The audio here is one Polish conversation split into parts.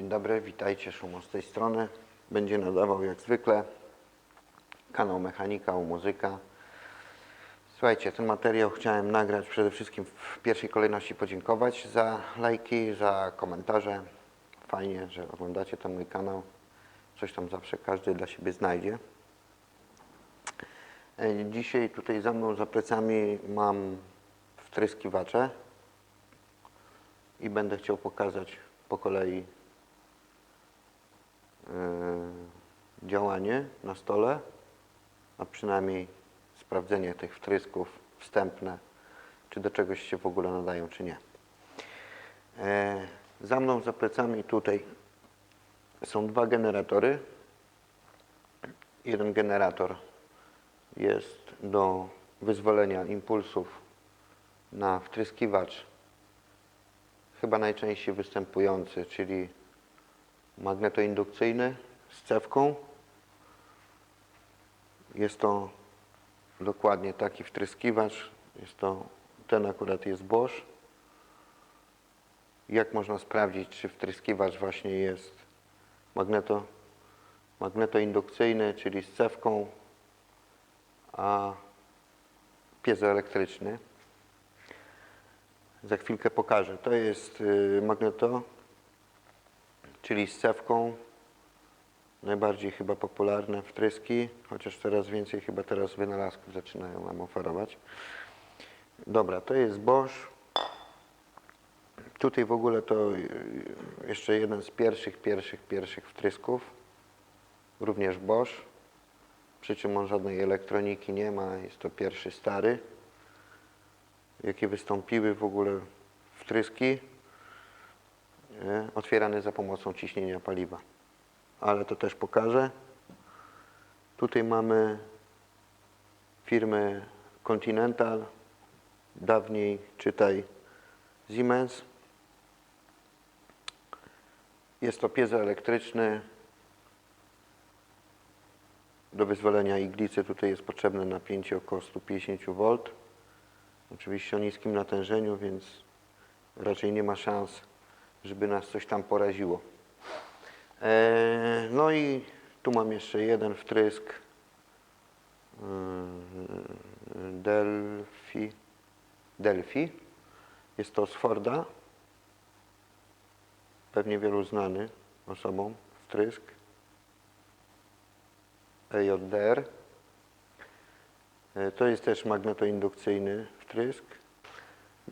Dzień dobry, witajcie, Szumon z tej strony. Będzie nadawał jak zwykle kanał Mechanika u Muzyka. Słuchajcie, ten materiał chciałem nagrać przede wszystkim w pierwszej kolejności podziękować za lajki, za komentarze. Fajnie, że oglądacie ten mój kanał. Coś tam zawsze każdy dla siebie znajdzie. E, Dzisiaj tutaj za mną, za plecami mam wtryskiwacze i będę chciał pokazać po kolei działanie na stole, a przynajmniej sprawdzenie tych wtrysków wstępne, czy do czegoś się w ogóle nadają, czy nie. E, Za mną, za plecami tutaj są dwa generatory. Jeden generator jest do wyzwolenia impulsów na wtryskiwacz, chyba najczęściej występujący, czyli magnetoindukcyjny z cewką. Jest to dokładnie taki wtryskiwacz. Jest to, ten akurat jest Bosch. Jak można sprawdzić, czy wtryskiwacz właśnie jest magneto, magnetoindukcyjny, czyli z cewką, a piezoelektryczny. Za chwilkę pokażę. To jest y, magneto, czyli z cewką. Najbardziej chyba popularne wtryski, chociaż coraz więcej chyba teraz wynalazków zaczynają nam oferować. Dobra, to jest Bosch. Tutaj w ogóle to y, jeszcze jeden z pierwszych, pierwszych, pierwszych wtrysków. Również Bosch. Przy czym on żadnej elektroniki nie ma. Jest to pierwszy stary. Jakie wystąpiły w ogóle wtryski. Otwierany za pomocą ciśnienia paliwa. Ale to też pokażę. Tutaj mamy firmę Continental. Dawniej czytaj Siemens. Jest to piezoelektryczny. Do wyzwolenia iglicy tutaj jest potrzebne napięcie około 150 V. Oczywiście o niskim natężeniu, więc raczej nie ma szans, żeby nas coś tam poraziło. Eee, no i tu mam jeszcze jeden wtrysk Yy, Delphi. Delphi. Jest to z Forda. Pewnie wielu znany osobom wtrysk. EJDR. E, To jest też magnetoindukcyjny wtrysk.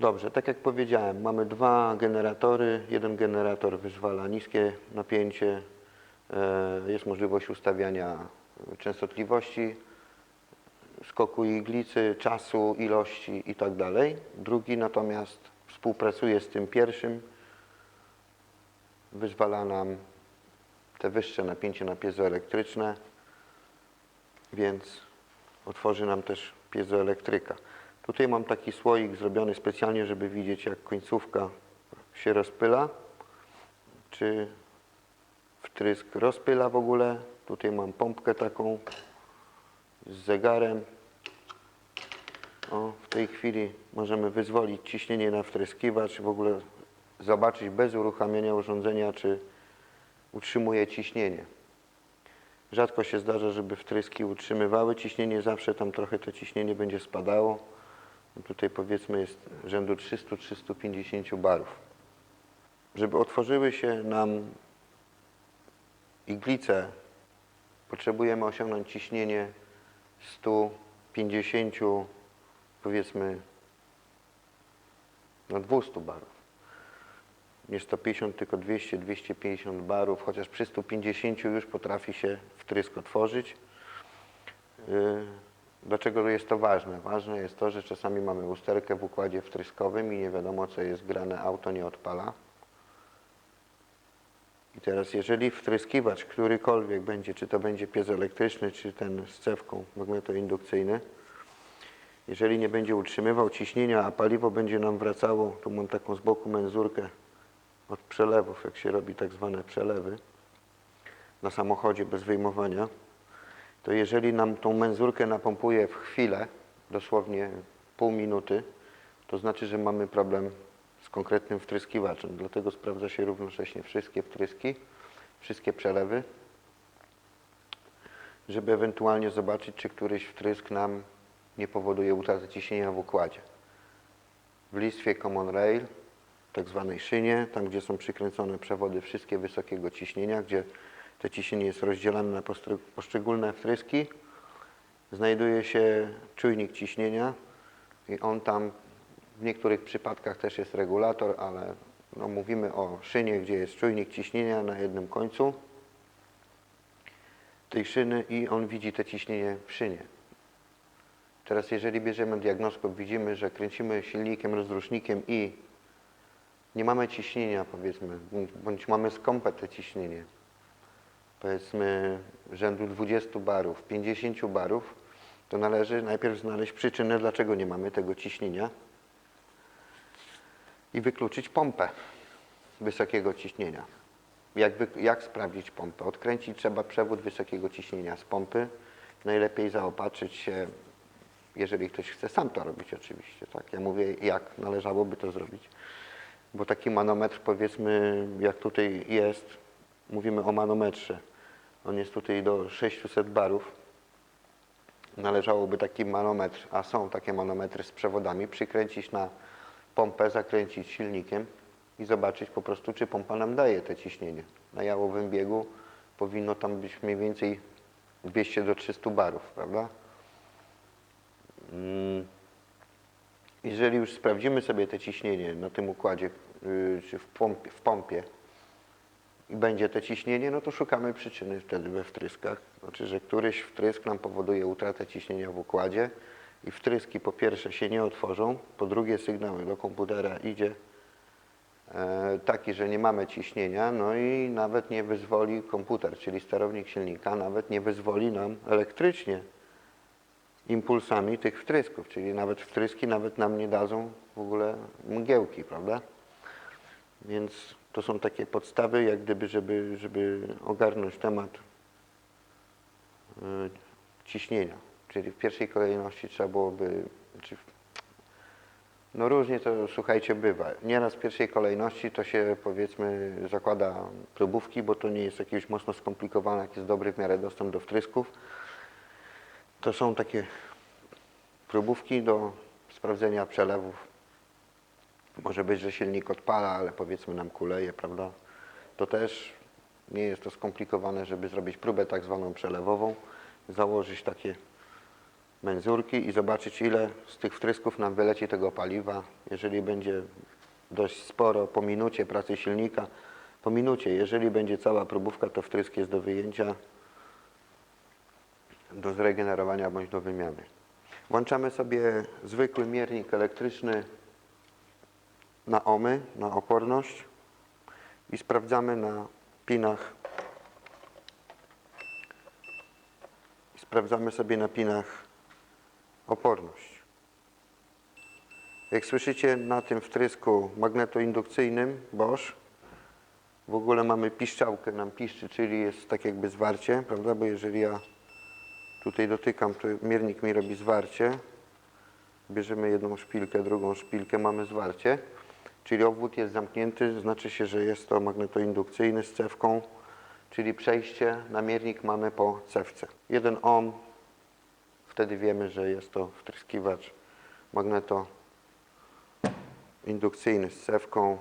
Dobrze, tak jak powiedziałem, mamy dwa generatory. Jeden generator wyzwala niskie napięcie. E, Jest możliwość ustawiania częstotliwości skoku iglicy, czasu, ilości i tak. Drugi natomiast współpracuje z tym pierwszym. Wyzwala nam te wyższe napięcie na piezoelektryczne, więc otworzy nam też piezoelektryka. Tutaj mam taki słoik zrobiony specjalnie, żeby widzieć jak końcówka się rozpyla, czy wtrysk rozpyla w ogóle. Tutaj mam pompkę taką z zegarem. O, w tej chwili możemy wyzwolić ciśnienie na wtryskiwacz, w ogóle zobaczyć bez uruchamiania urządzenia, czy utrzymuje ciśnienie. Rzadko się zdarza, żeby wtryski utrzymywały ciśnienie, zawsze tam trochę to ciśnienie będzie spadało. Tutaj powiedzmy jest rzędu 300-350 barów. Żeby otworzyły się nam iglice, potrzebujemy osiągnąć ciśnienie 150, powiedzmy, na 200 barów. Nie 150, tylko 200-250 barów, chociaż przy 150 już potrafi się wtrysk otworzyć. Yy, Dlaczego jest to ważne? Ważne jest to, że czasami mamy usterkę w układzie wtryskowym i nie wiadomo co jest grane, auto nie odpala. I teraz jeżeli wtryskiwacz którykolwiek będzie, czy to będzie piezoelektryczny, czy ten z cewką magnetoindukcyjny, jeżeli nie będzie utrzymywał ciśnienia, a paliwo będzie nam wracało, tu mam taką z boku menzurkę od przelewów, jak się robi tak zwane przelewy na samochodzie bez wyjmowania, to jeżeli nam tą menzurkę napompuje w chwilę, dosłownie pół minuty, to znaczy, że mamy problem z konkretnym wtryskiwaczem. Dlatego sprawdza się równocześnie wszystkie wtryski, wszystkie przelewy, żeby ewentualnie zobaczyć, czy któryś wtrysk nam nie powoduje utraty ciśnienia w układzie. W listwie Common Rail, tak zwanej szynie, tam gdzie są przykręcone przewody wszystkie wysokiego ciśnienia, gdzie to ciśnienie jest rozdzielane na poszczególne wtryski, znajduje się czujnik ciśnienia i on tam w niektórych przypadkach też jest regulator, ale no mówimy o szynie, gdzie jest czujnik ciśnienia na jednym końcu tej szyny i on widzi to ciśnienie w szynie. Teraz jeżeli bierzemy diagnoskop, widzimy, że kręcimy silnikiem, rozrusznikiem i nie mamy ciśnienia powiedzmy, bądź mamy skąpe ciśnienie, powiedzmy rzędu 20 barów, 50 barów, to należy najpierw znaleźć przyczynę, dlaczego nie mamy tego ciśnienia i wykluczyć pompę wysokiego ciśnienia. Jak, jak sprawdzić pompę? Odkręcić trzeba przewód wysokiego ciśnienia z pompy. Najlepiej zaopatrzyć się, jeżeli ktoś chce sam to robić oczywiście. Tak? Ja mówię, jak należałoby to zrobić. Bo taki manometr, powiedzmy, jak tutaj jest, mówimy o manometrze. On jest tutaj do 600 barów. Należałoby taki manometr, a są takie manometry z przewodami, przykręcić na pompę, zakręcić silnikiem i zobaczyć po prostu, czy pompa nam daje te ciśnienie. Na jałowym biegu powinno tam być mniej więcej 200 do 300 barów, prawda? Mm. Jeżeli już sprawdzimy sobie te ciśnienie na tym układzie, yy, czy w pompie, w pompie i będzie to ciśnienie, no to szukamy przyczyny wtedy we wtryskach. Znaczy, że któryś wtrysk nam powoduje utratę ciśnienia w układzie i wtryski po pierwsze się nie otworzą, po drugie sygnał do komputera idzie e, taki, że nie mamy ciśnienia, no i nawet nie wyzwoli komputer, czyli sterownik silnika, nawet nie wyzwoli nam elektrycznie impulsami tych wtrysków, czyli nawet wtryski nawet nam nie dadzą w ogóle mgiełki, prawda? Więc to są takie podstawy, jak gdyby, żeby, żeby ogarnąć temat y, ciśnienia. Czyli w pierwszej kolejności trzeba byłoby, czy w- no różnie to, słuchajcie, bywa. Nieraz w pierwszej kolejności to się, powiedzmy, zakłada próbówki, bo to nie jest jakieś mocno skomplikowane, jak jest dobry w miarę dostęp do wtrysków. To są takie próbówki do sprawdzenia przelewów. Może być, że silnik odpala, ale powiedzmy nam kuleje, prawda? To też nie jest to skomplikowane, żeby zrobić próbę tak zwaną przelewową, założyć takie menzurki i zobaczyć ile z tych wtrysków nam wyleci tego paliwa. Jeżeli będzie dość sporo po minucie pracy silnika, po minucie, jeżeli będzie cała próbówka, to wtrysk jest do wyjęcia, do zregenerowania bądź do wymiany. Włączamy sobie zwykły miernik elektryczny na ohmy, na oporność i sprawdzamy na pinach sprawdzamy sobie na pinach oporność. Jak słyszycie na tym wtrysku magnetoindukcyjnym Bosch w ogóle mamy piszczałkę, nam piszczy, czyli jest tak jakby zwarcie, prawda? Bo jeżeli ja tutaj dotykam, to miernik mi robi zwarcie. Bierzemy jedną szpilkę, drugą szpilkę, mamy zwarcie. Czyli obwód jest zamknięty, znaczy się, że jest to magnetoindukcyjny z cewką, czyli przejście na miernik mamy po cewce. 1 ohm, wtedy wiemy, że jest to wtryskiwacz magnetoindukcyjny z cewką.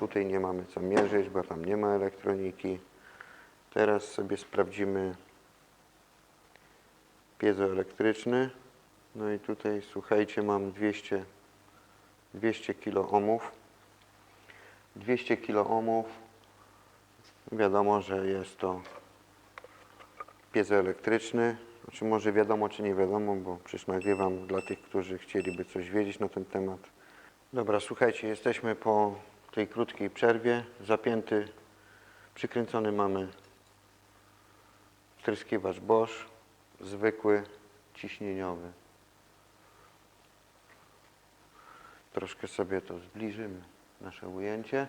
Tutaj nie mamy co mierzyć, bo tam nie ma elektroniki. Teraz sobie sprawdzimy piezoelektryczny. No i tutaj słuchajcie, mam 200, 200 kilo ohmów. 200 kilo ohmów. Wiadomo, że jest to piezoelektryczny. Znaczy może wiadomo, czy nie wiadomo, bo przecież nagrywam dla tych, którzy chcieliby coś wiedzieć na ten temat. Dobra, słuchajcie, jesteśmy po tej krótkiej przerwie. Zapięty, przykręcony mamy wtryskiwacz Bosch, zwykły, ciśnieniowy. Troszkę sobie to zbliżymy, nasze ujęcie,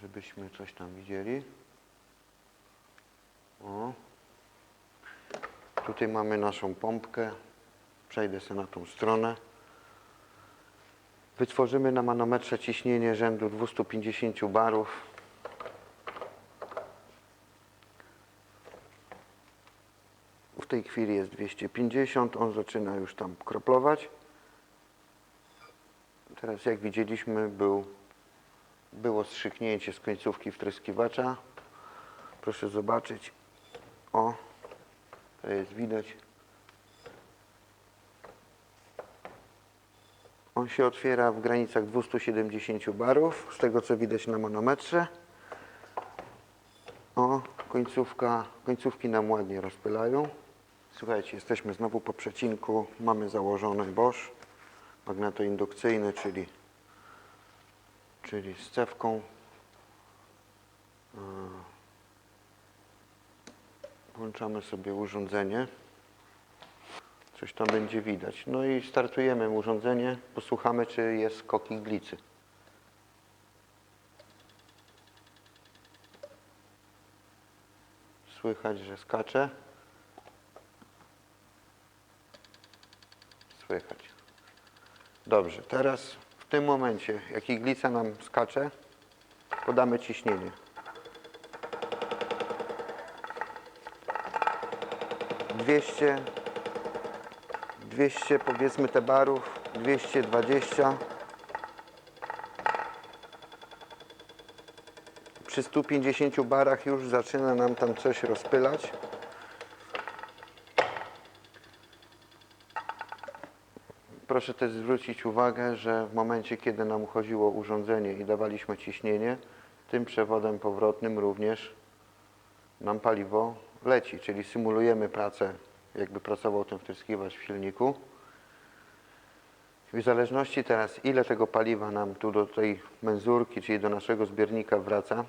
żebyśmy coś tam widzieli. O. Tutaj mamy naszą pompkę. Przejdę sobie na tą stronę. Wytworzymy na manometrze ciśnienie rzędu 250 barów. W tej chwili jest 250, on zaczyna już tam kroplować. Teraz jak widzieliśmy był, było strzyknięcie z końcówki wtryskiwacza. Proszę zobaczyć. O, to jest widać. On się otwiera w granicach 270 barów, z tego co widać na manometrze. O, końcówka, końcówki nam ładnie rozpylają. Słuchajcie, jesteśmy znowu po przecinku. Mamy założony Bosch magnetoindukcyjny, czyli, czyli z cewką. Yy. Włączamy sobie urządzenie. Coś tam będzie widać. No i startujemy urządzenie. Posłuchamy, czy jest skok iglicy. Słychać, że skacze. Słychać. Dobrze, teraz w tym momencie, jak iglica nam skacze, podamy ciśnienie. Dwieście, 200 powiedzmy te barów, 220. Przy 150 barach już zaczyna nam tam coś rozpylać. Proszę też zwrócić uwagę, że w momencie, kiedy nam uchodziło urządzenie i dawaliśmy ciśnienie, tym przewodem powrotnym również nam paliwo leci, czyli symulujemy pracę, jakby pracował ten wtryskiwacz w silniku. W zależności teraz, ile tego paliwa nam tu do tej menzurki, czyli do naszego zbiornika wraca,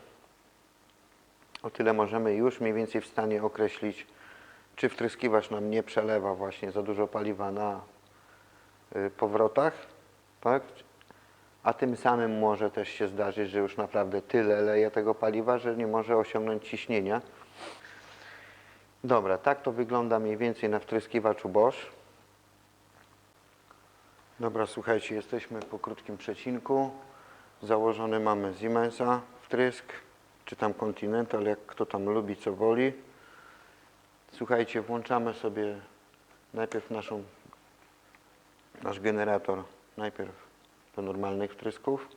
o tyle możemy już mniej więcej w stanie określić, czy wtryskiwacz nam nie przelewa właśnie za dużo paliwa na powrotach, tak? A tym samym może też się zdarzyć, że już naprawdę tyle leje tego paliwa, że nie może osiągnąć ciśnienia. Dobra, tak to wygląda mniej więcej na wtryskiwaczu Bosch. Dobra, słuchajcie, jesteśmy po krótkim przecinku. Założony mamy Siemensa wtrysk, czy tam Continental, jak kto tam lubi, co woli. Słuchajcie, włączamy sobie najpierw naszą, nasz generator, najpierw do normalnych wtrysków.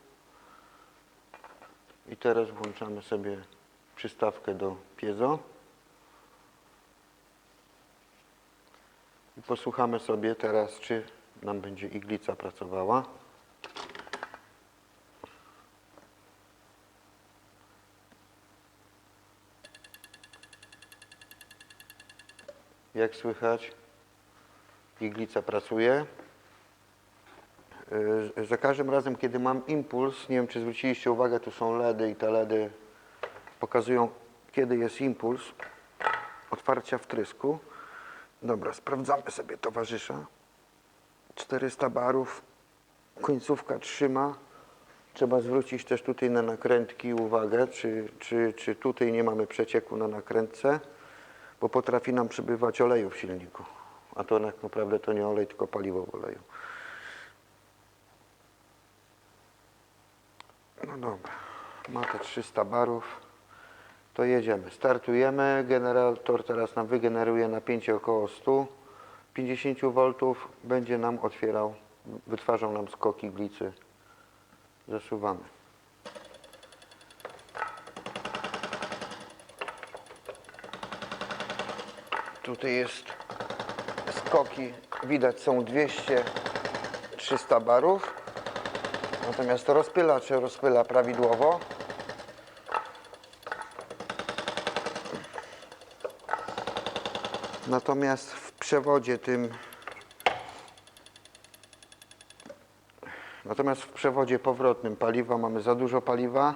I teraz włączamy sobie przystawkę do piezo. I posłuchamy sobie teraz, czy nam będzie iglica pracowała. Jak słychać, iglica pracuje. Yy, Za każdym razem, kiedy mam impuls, nie wiem czy zwróciliście uwagę, tu są LEDy i te LEDy pokazują, kiedy jest impuls otwarcia wtrysku. Dobra, sprawdzamy sobie towarzysza. 400 barów, końcówka trzyma. Trzeba zwrócić też tutaj na nakrętki uwagę, czy, czy, czy tutaj nie mamy przecieku na nakrętce, bo potrafi nam przybywać oleju w silniku. A to tak naprawdę to nie olej, tylko paliwo w oleju. No dobra, ma te 300 barów. To jedziemy. Startujemy. Generator teraz nam wygeneruje napięcie około 150 V. Będzie nam otwierał, wytwarzał nam skok iglicy. Zasuwamy. Tutaj jest skoki, widać są 200-300 barów. Natomiast rozpylacz rozpyla prawidłowo. Natomiast w przewodzie tym Natomiast w przewodzie powrotnym paliwa mamy za dużo paliwa,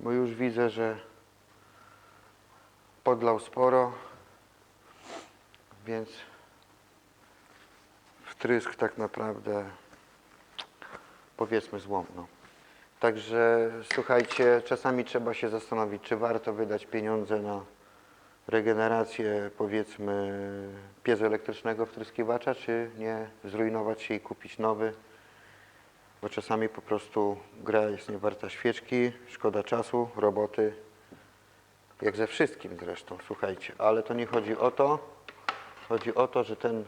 bo już widzę, że podlał sporo, więc wtrysk tak naprawdę powiedzmy złomno. Także słuchajcie, czasami trzeba się zastanowić, czy warto wydać pieniądze na regenerację powiedzmy piezoelektrycznego wtryskiwacza, czy nie zrujnować się i kupić nowy. Bo czasami po prostu gra jest niewarta świeczki, szkoda czasu, roboty, jak ze wszystkim zresztą, słuchajcie, ale to nie chodzi o to, chodzi o to, że ten,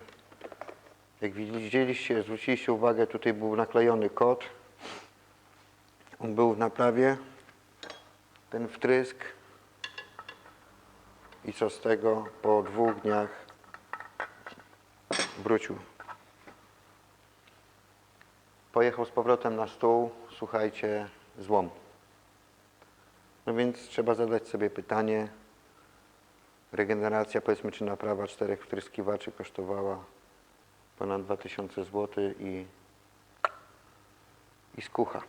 jak widzieliście, zwróciliście uwagę, tutaj był naklejony kod, on był w naprawie, ten wtrysk. I co z tego, po dwóch dniach wrócił. Pojechał z powrotem na stół, słuchajcie, złom. No więc trzeba zadać sobie pytanie, regeneracja powiedzmy czy naprawa czterech wtryskiwaczy kosztowała ponad 2000 zł i, i skucha.